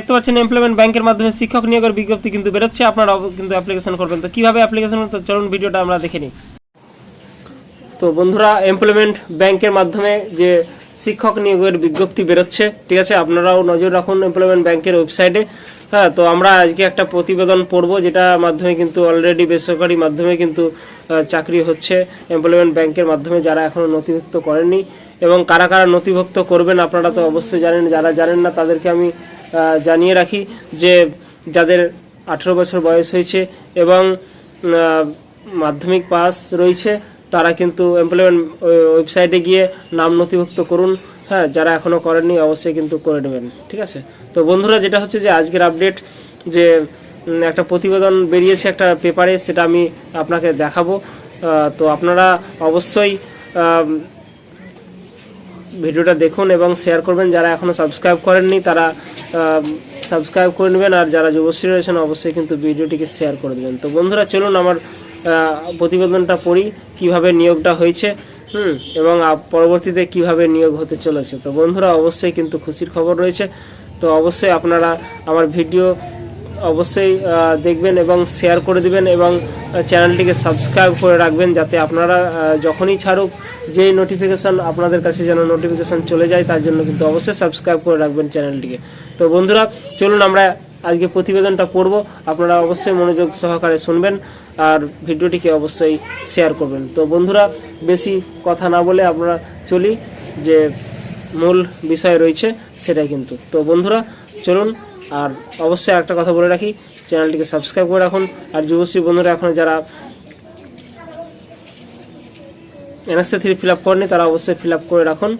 দেখতে পাচ্ছেন এমপ্লয়মেন্ট ব্যাংকের মাধ্যমে শিক্ষক নিয়োগের বিজ্ঞপ্তি কিন্তু বেরোচ্ছে। আপনারা কিন্তু অ্যাপ্লিকেশন করবেন। তো কীভাবে অ্যাপ্লিকেশন তো চলুন ভিডিওটা আমরা দেখে নিই। তো বন্ধুরা এমপ্লয়মেন্ট ব্যাংকের মাধ্যমে যে শিক্ষক নিয়োগের বিজ্ঞপ্তি বেরোচ্ছে, ঠিক আছে? আপনারাও নজর রাখুন এমপ্লয়মেন্ট ব্যাংকের ওয়েবসাইটে হ্যাঁ তো আমরা আজকে একটা প্রতিবেদন পড়ব, যেটা মাধ্যমে কিন্তু অলরেডি বেসরকারি মাধ্যমে কিন্তু চাকরি হচ্ছে এমপ্লয়মেন্ট ব্যাংকের মাধ্যমে, যারা এখনও নথিভুক্ত করেননি। এবং কারা কারা নথিভুক্ত করবেন আপনারা তো অবশ্যই জানেন, যারা জানেন না তাদেরকে আমি জানিয়ে রাখি যে যাদের আঠেরো বছর বয়স হয়েছে এবং মাধ্যমিক পাস রয়েছে, তারা কিন্তু এমপ্লয়মেন্ট ওয়েবসাইটে গিয়ে নাম নথিভুক্ত করুন। হ্যাঁ যারা এখনও করেননি, অবশ্যই কিন্তু করে নেবেন। ঠিক আছে? তো বন্ধুরা, যেটা হচ্ছে যে আজকের আপডেট যে একটা প্রতিবেদন বেরিয়েছে একটা পেপারে সেটা আমি আপনাকে দেখাবো। তো আপনারা অবশ্যই ভিডিওটা দেখুন এবং শেয়ার করবেন। যারা এখনও সাবস্ক্রাইব করেননি, তারা সাবস্ক্রাইব করে নেবেন। আর যারা যুবশ্রী রয়েছেন, অবশ্যই কিন্তু ভিডিওটিকে শেয়ার করে দেবেন। তো বন্ধুরা, চলুন আমার প্রতিবেদনটা পড়ি, কীভাবে নিয়োগটা হয়েছে, হুম, এবং পরবর্তীতে কীভাবে নিয়োগ হতে চলেছে। তো বন্ধুরা, অবশ্যই কিন্তু খুশির খবর রয়েছে। তো অবশ্যই আপনারা আমার ভিডিও অবশ্যই দেখবেন এবং শেয়ার করে দিবেন এবং চ্যানেলটিকে সাবস্ক্রাইব করে রাখবেন, যাতে আপনারা যখনই ছাড়ুক যেই নোটিফিকেশন আপনাদের কাছে যেন নোটিফিকেশন চলে যায়, তার জন্য কিন্তু অবশ্যই সাবস্ক্রাইব করে রাখবেন চ্যানেলটিকে তো বন্ধুরা, চলুন আমরা আজকে প্রতিবেদনটা পড়ব। আপনারা অবশ্যই মনোযোগ সহকারে শুনবেন আর ভিডিওটিকে অবশ্যই শেয়ার করবেন। তো বন্ধুরা, বেশি কথা না বলে আমরা চলি, যে মূল বিষয় রয়েছে সেটাই কিন্তু। তো বন্ধুরা, চলুন আর অবশ্যই একটা কথা বলে রাখি চ্যানেলটিকে সাবস্ক্রাইব করে রাখুন। আর যুবশ্রী বন্ধুরা, এখন যারা এনএসসি থ্রি ফিল আপ করেনি তারা অবশ্যই ফিল আপ করে রাখুন।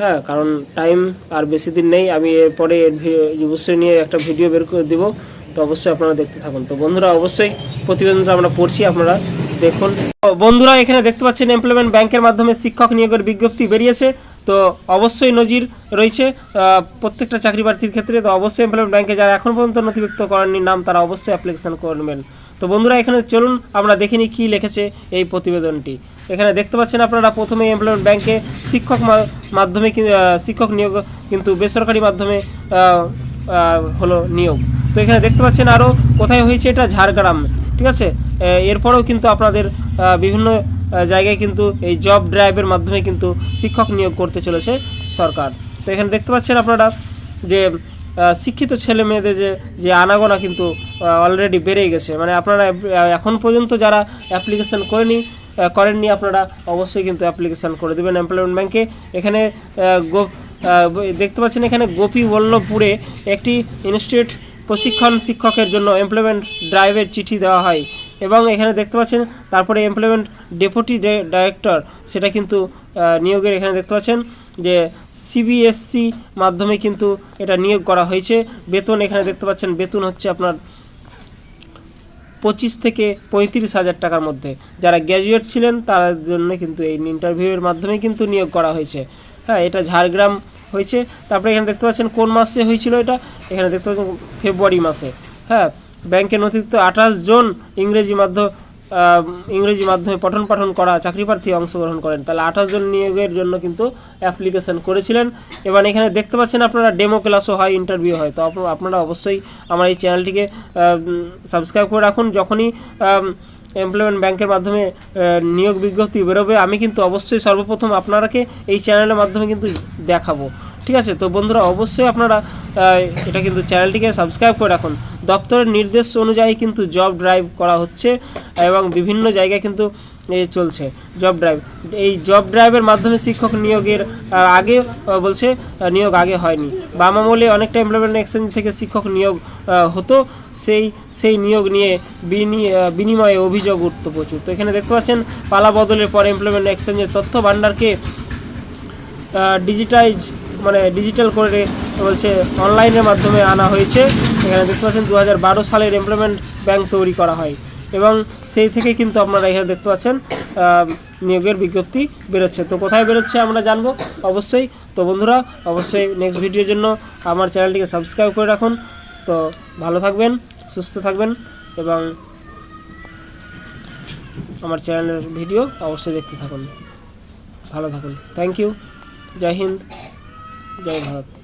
হ্যাঁ কারণ টাইম আর বেশি দিন নেই। আমি এরপরে যুবশ্রী নিয়ে একটা ভিডিও বের করে দিব। তো অবশ্যই আপনারা দেখতে থাকুন। তো বন্ধুরা, অবশ্যই প্রতিবেদনটা আমরা পড়ছি, আপনারা দেখুন। বন্ধুরা, এখানে দেখতে পাচ্ছেন এমপ্লয়মেন্ট ব্যাংকের মাধ্যমে শিক্ষক নিয়োগের বিজ্ঞপ্তি বেরিয়েছে। তো অবশ্যই নজির রয়েছে প্রত্যেকটা চাকরি প্রার্থীর ক্ষেত্রে। তো অবশ্যই এমপ্লয়মেন্ট ব্যাংকে যারা এখন পর্যন্ত নথিভুক্ত করেননি, নাম তারা অবশ্যই অ্যাপ্লিকেশন করবেন। তো বন্ধুরা, এখানে চলুন আমরা দেখে নিই কী লিখেছে এই প্রতিবেদনটি। এখানে দেখতে পাচ্ছেন আপনারা, প্রথমে এমপ্লয়মেন্ট ব্যাংকে শিক্ষক মাধ্যমে শিক্ষক নিয়োগ কিন্তু বেসরকারি মাধ্যমে হলো নিয়োগ। তো এখানে দেখতে পাচ্ছেন আরও কোথায় হয়েছে এটা? ঝাড়গ্রাম, ঠিক আছে? এরপরেও কিন্তু আপনাদের বিভিন্ন জায়গায় কিন্তু এই জব ড্রাইভের মাধ্যমে কিন্তু শিক্ষক নিয়োগ করতে চলেছে সরকার। তো এখানে দেখতে পাচ্ছেন আপনারা যে শিক্ষিত ছেলে মেয়েদের যে যে আনাগোনা কিন্তু অলরেডি বেড়ে গেছে। মানে আপনারা এখন পর্যন্ত যারা অ্যাপ্লিকেশন করেনি করেননি, আপনারা অবশ্যই কিন্তু অ্যাপ্লিকেশন করে দেবেন এমপ্লয়মেন্ট ব্যাংকে এখানে দেখতে পাচ্ছেন এখানে গোপী বল্লভপুরে একটি ইনস্টিটিউট প্রশিক্ষণ শিক্ষকের জন্য এমপ্লয়মেন্ট ড্রাইভের চিঠি দেওয়া হয়। এবং এখানে দেখতে পাচ্ছেন, তারপরে এমপ্লয়মেন্ট ডেপুটি ডাইরেক্টর সেটা কিন্তু নিয়োগের এখানে দেখতে পাচ্ছেন। যে সিবিএসসি মাধ্যমে কিন্তু এটা নিয়োগ করা হয়েছে। বেতন এখানে দেখতে পাচ্ছেন, বেতন হচ্ছে আপনার পঁচিশ থেকে পঁয়ত্রিশ হাজার টাকার মধ্যে। যারা গ্র্যাজুয়েট ছিলেন তার জন্য কিন্তু এই ইন্টারভিউয়ের মাধ্যমে কিন্তু নিয়োগ করা হয়েছে। হ্যাঁ এটা ঝাড়গ্রাম হয়েছে। তারপরে এখানে দেখতে পাচ্ছেন, কোন মাসে হয়েছিল এটা? এখানে দেখতে পাচ্ছেন, ফেব্রুয়ারি মাসে। হ্যাঁ ব্যাংকের নথিভুক্ত আঠাশ জন ইংরেজি মাধ্যম ইংরেজি মাধ্যমে পঠন পাঠন করা, চাকরি প্রার্থী অংশগ্রহণ করেন। তাহলে আঠাশ জন নিয়োগের জন্য কিন্তু অ্যাপ্লিকেশন করেছিলেন। এবার এখানে দেখতে পাচ্ছেন আপনারা ডেমো ক্লাসও হয় ইন্টারভিউ হয়। তো আপ- আপনারা অবশ্যই আমার এই চ্যানেলটিকে সাবস্ক্রাইব করে রাখুন। যখনই এমপ্লয়মেন্ট ব্যাংকের মাধ্যমে নিয়োগ বিজ্ঞপ্তি বেরোবে, আমি কিন্তু অবশ্যই সর্বপ্রথম আপনারাকে এই চ্যানেলের মাধ্যমে কিন্তু দেখাবো। ঠিক আছে? তো বন্ধুরা, অবশ্যই আপনারা এটা কিন্তু চ্যানেলটিকে সাবস্ক্রাইব করে রাখুন। দপ্তরের নির্দেশ অনুযায়ী কিন্তু জব ড্রাইভ করা হচ্ছে এবং বিভিন্ন জায়গায় কিন্তু চলছে জব ড্রাইভ। এই জব ড্রাইভের মাধ্যমে শিক্ষক নিয়োগের আগে বলছে নিয়োগ আগে হয়নি। বাম আমলে অনেকটা এমপ্লয়মেন্ট এক্সচেঞ্জ থেকে শিক্ষক নিয়োগ হতো। সেই সেই নিয়োগ নিয়ে বিনি- বিনিময়ে অভিযোগ উঠত প্রচুর। তো এখানে দেখতে পাচ্ছেন, পালা বদলের পর এমপ্লয়মেন্ট এক্সচেঞ্জের তথ্য ভাণ্ডারকে ডিজিটাইজ মানে ডিজিটাল করে বলছে অনলাইনের মাধ্যমে আনা হয়েছে। এখানে দেখতে পাচ্ছেন দু হাজার বারো সালের এমপ্লয়মেন্ট ব্যাংক তৈরি করা হয়। এবং সেই থেকে কিন্তু আপনারা এখানে দেখতে পাচ্ছেন নিয়োগের বিজ্ঞপ্তি বেরোচ্ছে। তো কোথায় বেরোচ্ছে আমরা জানব? অবশ্যই। তো বন্ধুরা, অবশ্যই নেক্সট ভিডিওর জন্য আমার চ্যানেলটিকে সাবস্ক্রাইব করে রাখুন। তো ভালো থাকবেন, সুস্থ থাকবেন এবং আমার চ্যানেলের ভিডিও অবশ্যই দেখতে থাকুন। ভালো থাকুন। থ্যাংক ইউ জয় হিন্দ। জয় ভারত